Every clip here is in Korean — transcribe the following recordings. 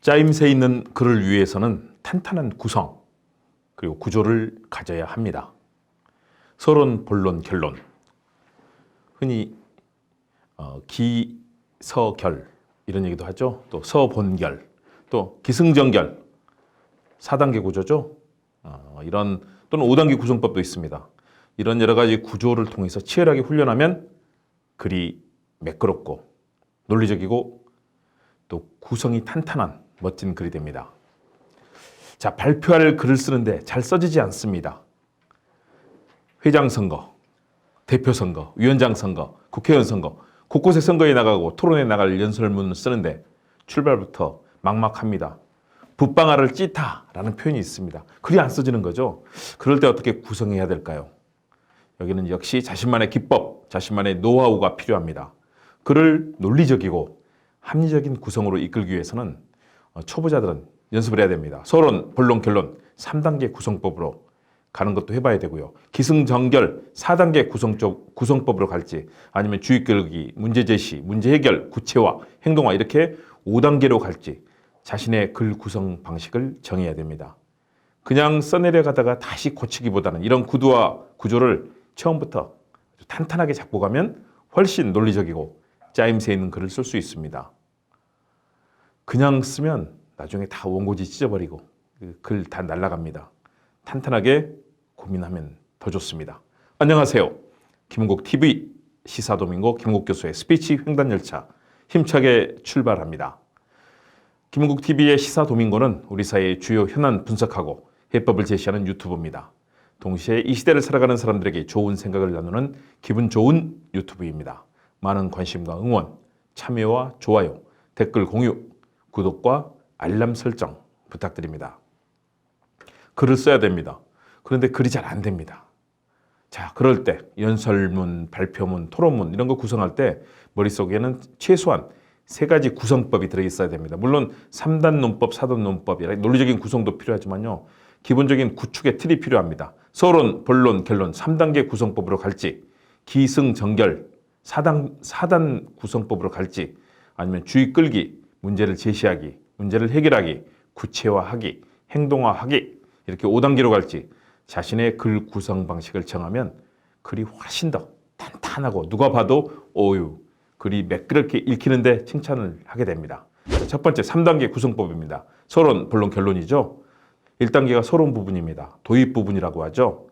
짜임새 있는 글을 위해서는 탄탄한 구성 그리고 구조를 가져야 합니다. 서론, 본론, 결론. 흔히 어, 기서결 이런 얘기도 하죠. 또 서본결, 또 기승전결 4단계 구조죠. 어, 이런 또는 5단계 구성법도 있습니다. 이런 여러 가지 구조를 통해서 치열하게 훈련하면 글이 매끄럽고 논리적이고 또 구성이 탄탄한 멋진 글이 됩니다. 자, 발표할 글을 쓰는데 잘 써지지 않습니다. 회장 선거, 대표 선거, 위원장 선거, 국회의원 선거, 곳곳에 선거에 나가고 토론에 나갈 연설문을 쓰는데 출발부터 막막합니다. 붓방아를 찢다라는 표현이 있습니다. 글이 안 써지는 거죠. 그럴 때 어떻게 구성해야 될까요? 여기는 역시 자신만의 기법, 자신만의 노하우가 필요합니다. 글을 논리적이고 합리적인 구성으로 이끌기 위해서는 어, 초보자들은 연습을 해야 됩니다. 서론, 본론, 결론 3단계 구성법으로 가는 것도 해봐야 되고요. 기승전결 4단계 구성적 구성법으로 갈지 아니면 주의 끌기, 문제 제시, 문제 해결, 구체화, 행동화 이렇게 5단계로 갈지 자신의 글 구성 방식을 정해야 됩니다. 그냥 써내려가다가 다시 고치기보다는 이런 구도와 구조를 처음부터 탄탄하게 잡고 가면 훨씬 논리적이고 짜임새 있는 글을 쓸 수 있습니다. 그냥 쓰면 나중에 다 원고지 찢어버리고 그글다 날라갑니다. 탄탄하게 고민하면 더 좋습니다. 안녕하세요. 김은국 TV 시사도민고 김은국 교수의 스피치 횡단 열차 힘차게 출발합니다. 김은국 TV의 시사도민고는 우리 사회의 주요 현안 분석하고 해법을 제시하는 유튜브입니다. 동시에 이 시대를 살아가는 사람들에게 좋은 생각을 나누는 기분 좋은 유튜브입니다. 많은 관심과 응원, 참여와 좋아요, 댓글 공유, 구독과 알람 설정 부탁드립니다. 글을 써야 됩니다. 그런데 글이 잘 안 됩니다. 자, 그럴 때 연설문, 발표문, 토론문 이런 거 구성할 때 머릿속에는 최소한 세 가지 구성법이 들어 있어야 됩니다. 물론 3단 논법, 4단 논법이라 논리적인 구성도 필요하지만요. 기본적인 구축의 틀이 필요합니다. 서론, 본론, 결론 3단계 구성법으로 갈지 기승전결 4단, 4단 구성법으로 갈지 아니면 주의 끌기, 문제를 제시하기, 문제를 해결하기, 구체화하기, 행동화하기 이렇게 5단계로 갈지 자신의 글 구성 방식을 정하면 글이 훨씬 더 탄탄하고 누가 봐도 오유 글이 매끄럽게 읽히는데 칭찬을 하게 됩니다. 첫 번째 3단계 구성법입니다. 서론, 본론, 결론이죠. 1단계가 서론 부분입니다. 도입 부분이라고 하죠.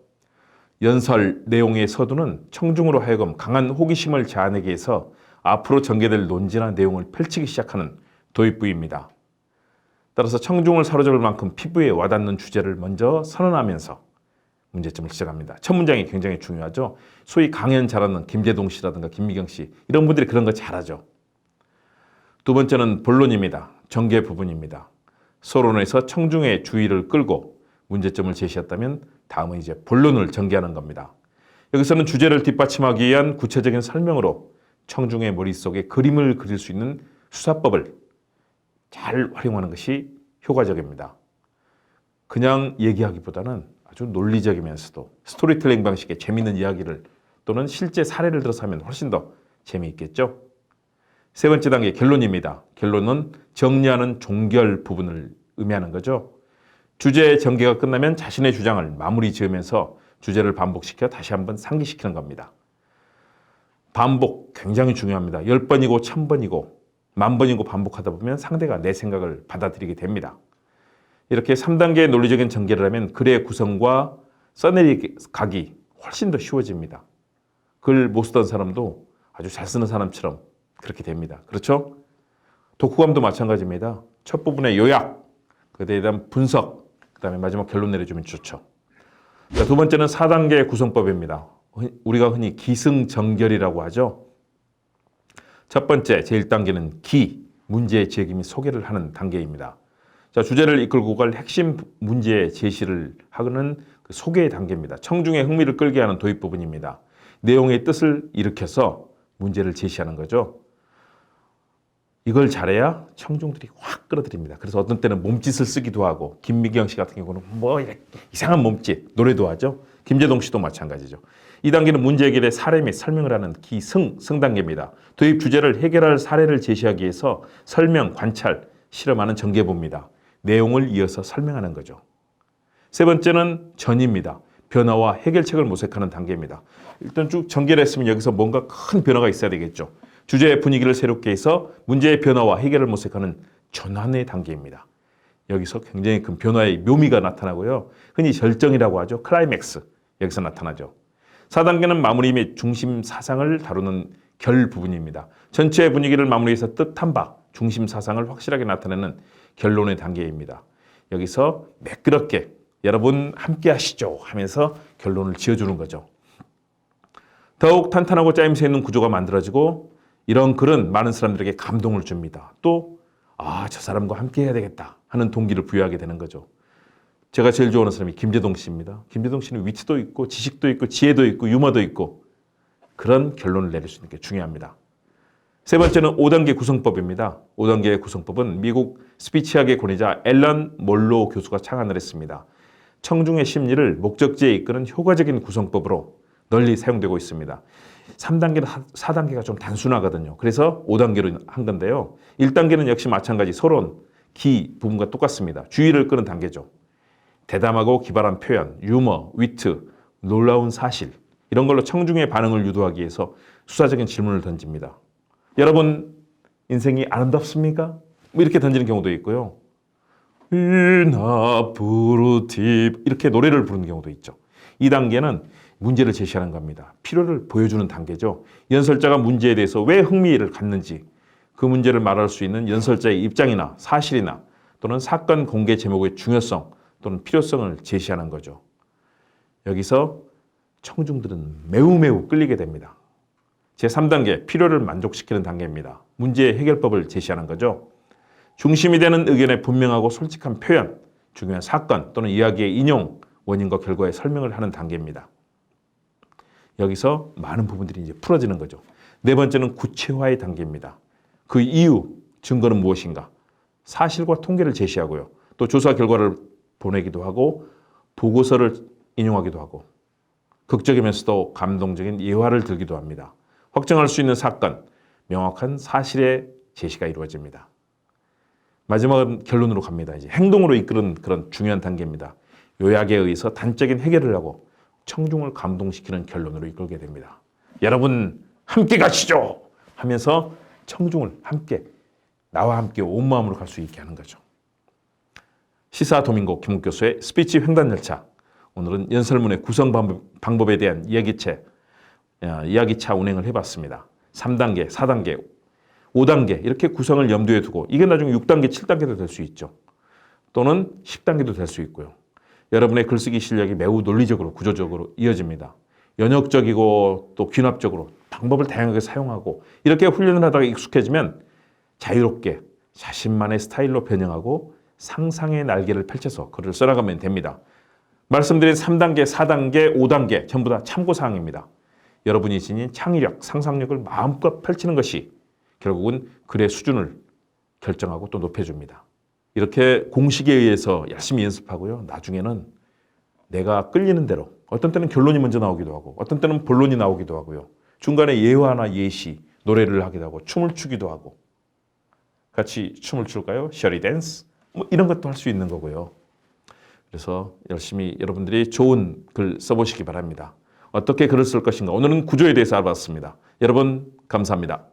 연설 내용의 서두는 청중으로 하여금 강한 호기심을 자아내게 해서 앞으로 전개될 논지나 내용을 펼치기 시작하는 도입부입니다. 따라서 청중을 사로잡을 만큼 피부에 와닿는 주제를 먼저 선언하면서 문제점을 지적합니다. 첫 문장이 굉장히 중요하죠. 소위 강연 잘하는 김재동 씨라든가 김미경 씨 이런 분들이 그런 거 잘하죠. 두 번째는 본론입니다. 전개 부분입니다. 서론에서 청중의 주의를 끌고 문제점을 제시했다면 다음은 이제 본론을 전개하는 겁니다. 여기서는 주제를 뒷받침하기 위한 구체적인 설명으로 청중의 머릿속에 그림을 그릴 수 있는 수사법을 잘 활용하는 것이 효과적입니다. 그냥 얘기하기보다는 아주 논리적이면서도 스토리텔링 방식의 재미있는 이야기를 또는 실제 사례를 들어서 하면 훨씬 더 재미있겠죠. 세 번째 단계 결론입니다. 결론은 정리하는 종결 부분을 의미하는 거죠. 주제 전개가 끝나면 자신의 주장을 마무리 지으면서 주제를 반복시켜 다시 한번 상기시키는 겁니다. 반복 굉장히 중요합니다. 열 번이고 천 번이고 만 번이고 반복하다 보면 상대가 내 생각을 받아들이게 됩니다. 이렇게 3단계의 논리적인 전개를 하면 글의 구성과 써내리기 훨씬 더 쉬워집니다. 글 못 쓰던 사람도 아주 잘 쓰는 사람처럼 그렇게 됩니다. 그렇죠? 독후감도 마찬가지입니다. 첫 부분의 요약, 그에 대한 분석, 그 다음에 마지막 결론 내려주면 좋죠. 자, 두 번째는 4단계 구성법입니다. 우리가 흔히 기승전결이라고 하죠. 첫 번째, 제1단계는 기, 문제 제기 및 소개를 하는 단계입니다. 자, 주제를 이끌고 갈 핵심 문제 제시를 하는 그 소개 단계입니다. 청중의 흥미를 끌게 하는 도입 부분입니다. 내용의 뜻을 일으켜서 문제를 제시하는 거죠. 이걸 잘해야 청중들이 확 끌어들입니다. 그래서 어떤 때는 몸짓을 쓰기도 하고 김미경 씨 같은 경우는 뭐 이상한 몸짓 노래도 하죠. 김재동 씨도 마찬가지죠. 이 단계는 문제 해결의 사례 및 설명을 하는 기승 승 단계입니다. 도입 주제를 해결할 사례를 제시하기 위해서 설명, 관찰, 실험하는 전개부입니다. 내용을 이어서 설명하는 거죠. 세 번째는 전입니다. 변화와 해결책을 모색하는 단계입니다. 일단 쭉 전개를 했으면 여기서 뭔가 큰 변화가 있어야 되겠죠. 주제의 분위기를 새롭게 해서 문제의 변화와 해결을 모색하는 전환의 단계입니다. 여기서 굉장히 큰 변화의 묘미가 나타나고요. 흔히 절정이라고 하죠. 클라이맥스. 여기서 나타나죠. 4단계는 마무리 및 중심 사상을 다루는 결 부분입니다. 전체 분위기를 마무리해서 뜻한 바, 중심 사상을 확실하게 나타내는 결론의 단계입니다. 여기서 매끄럽게 여러분 함께 하시죠 하면서 결론을 지어주는 거죠. 더욱 탄탄하고 짜임새 있는 구조가 만들어지고 이런 글은 많은 사람들에게 감동을 줍니다. 또, 아, 저 사람과 함께 해야 되겠다 하는 동기를 부여하게 되는 거죠. 제가 제일 좋아하는 사람이 김재동 씨입니다. 김재동 씨는 위트도 있고 지식도 있고 지혜도 있고 유머도 있고 그런 결론을 내릴 수 있는 게 중요합니다. 세 번째는 5단계 구성법입니다. 5단계의 구성법은 미국 스피치학의 권위자 앨런 몰로 교수가 창안을 했습니다. 청중의 심리를 목적지에 이끄는 효과적인 구성법으로 널리 사용되고 있습니다. 3단계는 4단계가 좀 단순하거든요. 그래서 5단계로 한 건데요. 1단계는 역시 마찬가지 서론, 기 부분과 똑같습니다. 주의를 끄는 단계죠. 대담하고 기발한 표현, 유머, 위트, 놀라운 사실 이런 걸로 청중의 반응을 유도하기 위해서 수사적인 질문을 던집니다. 여러분 인생이 아름답습니까? 뭐 이렇게 던지는 경우도 있고요. 이나부르팁 이렇게 노래를 부르는 경우도 있죠. 2단계는 문제를 제시하는 겁니다. 필요를 보여주는 단계죠. 연설자가 문제에 대해서 왜 흥미를 갖는지 그 문제를 말할 수 있는 연설자의 입장이나 사실이나 또는 사건 공개 제목의 중요성 또는 필요성을 제시하는 거죠. 여기서 청중들은 매우 매우 끌리게 됩니다. 제3단계 필요를 만족시키는 단계입니다. 문제의 해결법을 제시하는 거죠. 중심이 되는 의견의 분명하고 솔직한 표현, 중요한 사건 또는 이야기의 인용, 원인과 결과의 설명을 하는 단계입니다. 여기서 많은 부분들이 이제 풀어지는 거죠. 네 번째는 구체화의 단계입니다. 그 이유, 증거는 무엇인가? 사실과 통계를 제시하고요. 또 조사 결과를 보내기도 하고 보고서를 인용하기도 하고 극적이면서도 감동적인 예화를 들기도 합니다. 확정할 수 있는 사건, 명확한 사실의 제시가 이루어집니다. 마지막은 결론으로 갑니다. 이제 행동으로 이끄는 그런 중요한 단계입니다. 요약에 의해서 단적인 해결을 하고 청중을 감동시키는 결론으로 이끌게 됩니다. 여러분 함께 가시죠 하면서 청중을 함께 나와 함께 온 마음으로 갈 수 있게 하는 거죠. 시사 도민고 김욱 교수의 스피치 횡단 열차. 오늘은 연설문의 구성 방법, 에 대한 이야기체, 어, 이야기차 운행을 해봤습니다. 3단계, 4단계, 5단계 이렇게 구성을 염두에 두고 이게 나중에 6단계, 7단계도 될 수 있죠. 또는 10단계도 될 수 있고요. 여러분의 글쓰기 실력이 매우 논리적으로 구조적으로 이어집니다. 연역적이고 또 귀납적으로 방법을 다양하게 사용하고 이렇게 훈련을 하다가 익숙해지면 자유롭게 자신만의 스타일로 변형하고 상상의 날개를 펼쳐서 글을 써나가면 됩니다. 말씀드린 3단계, 4단계, 5단계 전부 다 참고사항입니다. 여러분이 지닌 창의력, 상상력을 마음껏 펼치는 것이 결국은 글의 수준을 결정하고 또 높여줍니다. 이렇게 공식에 의해서 열심히 연습하고요. 나중에는 내가 끌리는 대로 어떤 때는 결론이 먼저 나오기도 하고 어떤 때는 본론이 나오기도 하고요. 중간에 예화나 예시, 노래를 하기도 하고 춤을 추기도 하고 같이 춤을 출까요? 셔리 댄스 뭐 이런 것도 할 수 있는 거고요. 그래서 열심히 여러분들이 좋은 글 써보시기 바랍니다. 어떻게 글을 쓸 것인가 오늘은 구조에 대해서 알아봤습니다. 여러분 감사합니다.